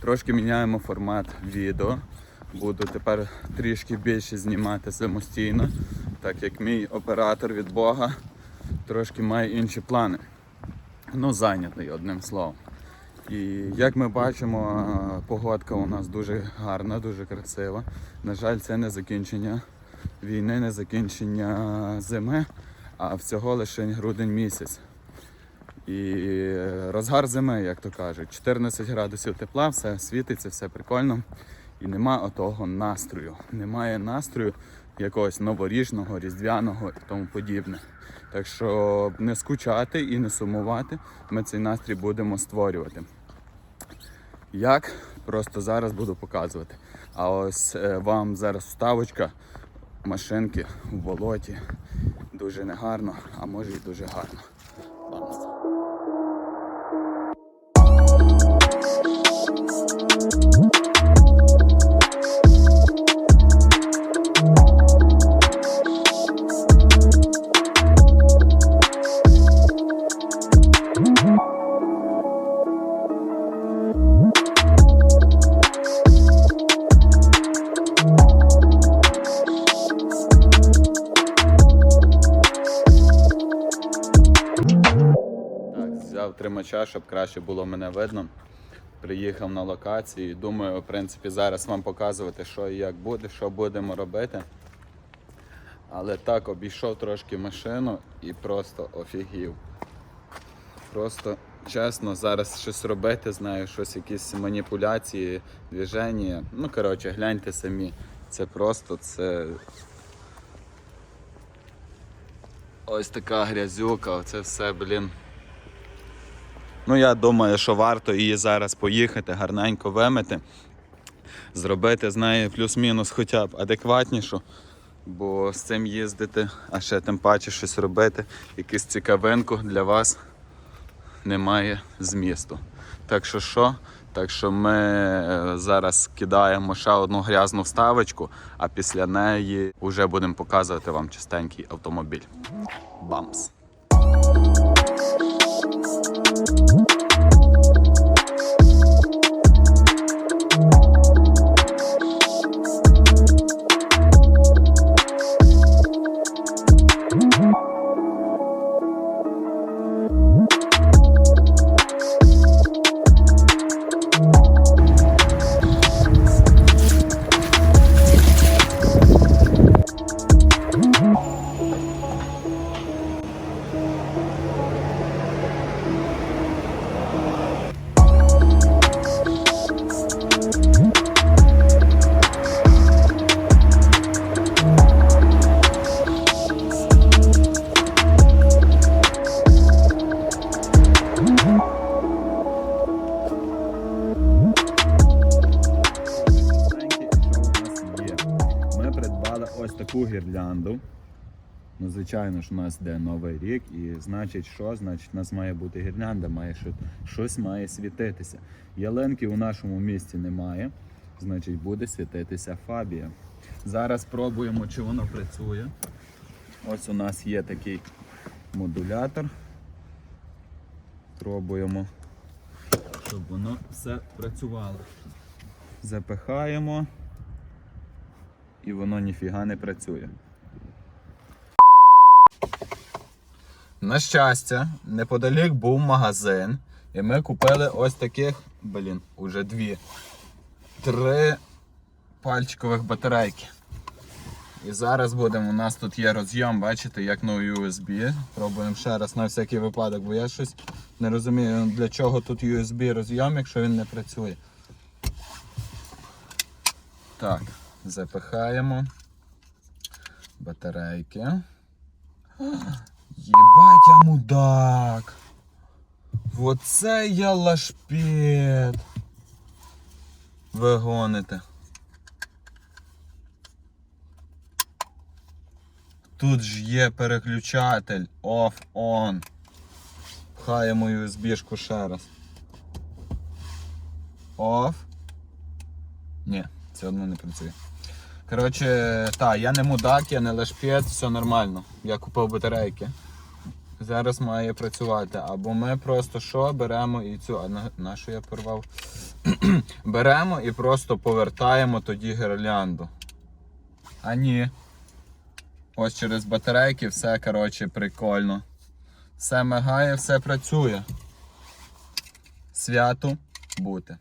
Трошки міняємо формат відео. Буду тепер трішки більше знімати самостійно, так як мій оператор від Бога трошки має інші плани. Ну, зайнятий одним словом. І як ми бачимо, погодка у нас дуже гарна, дуже красива. На жаль, це не закінчення війни, не закінчення зими, а всього лише грудень місяць. І е, розгар зими, як то кажуть, 14 градусів тепла, все світиться, все прикольно. І нема отого настрою. Немає настрою якогось новорічного, різдвяного і тому подібне. Так що не скучати і не сумувати, ми цей настрій будемо створювати. Як? Просто зараз буду показувати. А ось е, вам зараз вставочка машинки в болоті. Дуже негарно, а може і дуже гарно. Взяв щоб краще було мене видно. Приїхав на локацію думаю, в принципі, зараз вам показувати, що і як буде, що будемо робити. Але так обійшов трошки машину і просто офігів. Просто чесно, зараз щось робити, знаю, щось, якісь маніпуляції, движення. Ну, коротше, гляньте самі. Це просто це. Ось така грязюка, це все, блін. Ну, я думаю, що варто її зараз поїхати, гарненько вимити, зробити з неї плюс-мінус хоча б адекватнішу, бо з цим їздити, а ще тим паче щось робити, якусь цікавинку для вас немає змісту. Так що що? Так що ми е, зараз кидаємо ще одну грязну вставочку, а після неї вже будемо показувати вам чистенький автомобіль. Бамс! Таку гірлянду. Ну, звичайно ж, у нас йде новий рік, і значить, що? Значить, у нас має бути гірлянда, має що, щось має світитися. Ялинки у нашому місті немає, значить буде світитися фабія. Зараз пробуємо, чи воно працює. Ось у нас є такий модулятор. Пробуємо, щоб воно все працювало. Запихаємо і воно ніфіга не працює. На щастя, неподалік був магазин, і ми купили ось таких, блін, уже дві, три пальчикових батарейки. І зараз будемо, у нас тут є розйом, бачите, як на USB. Пробуємо ще раз на всякий випадок, бо я щось не розумію, для чого тут USB розйом, якщо він не працює. Так, запихаємо батарейки. Єбать я мудак! Оце я лашпет! Ви гоните. Тут ж є переключатель off-on. Пхаємо USB-шку ще раз. Off. Ні, це одно не працює. Коротше, так, я не мудак, я не лешпет, все нормально. Я купив батарейки. Зараз має працювати. Або ми просто що беремо і цю. А на, на що я порвав беремо і просто повертаємо тоді гірлянду. А ні. Ось через батарейки все, коротше, прикольно. Все мигає, все працює. Свято бути.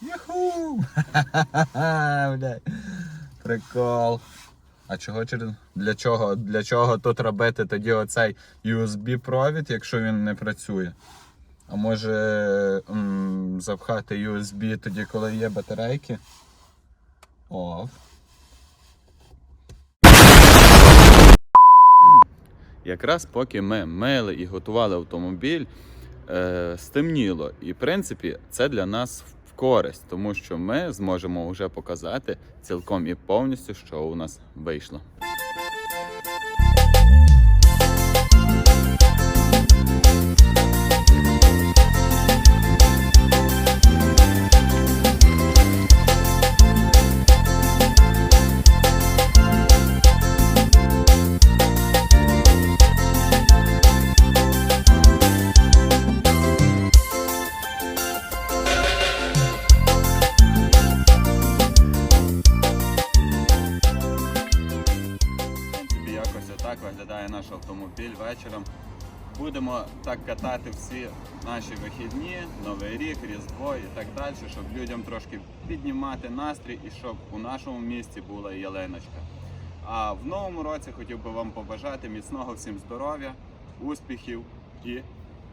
Юху! Ха-ха-ха. Прикол. А чого. Для чого? Для чого тут робити тоді оцей USB-провід, якщо він не працює? А може м, запхати USB тоді, коли є батарейки? Оф. Якраз поки ми мили і готували автомобіль, е, стемніло. І в принципі це для нас користь, тому що ми зможемо вже показати цілком і повністю, що у нас вийшло. Автомобіль вечором. Будемо так катати всі наші вихідні, Новий рік, Різдво і так далі, щоб людям трошки піднімати настрій і щоб у нашому місті була ялиночка. А в новому році хотів би вам побажати міцного всім здоров'я, успіхів і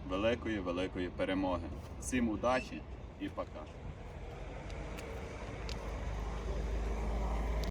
великої великої перемоги. Всім удачі і пока!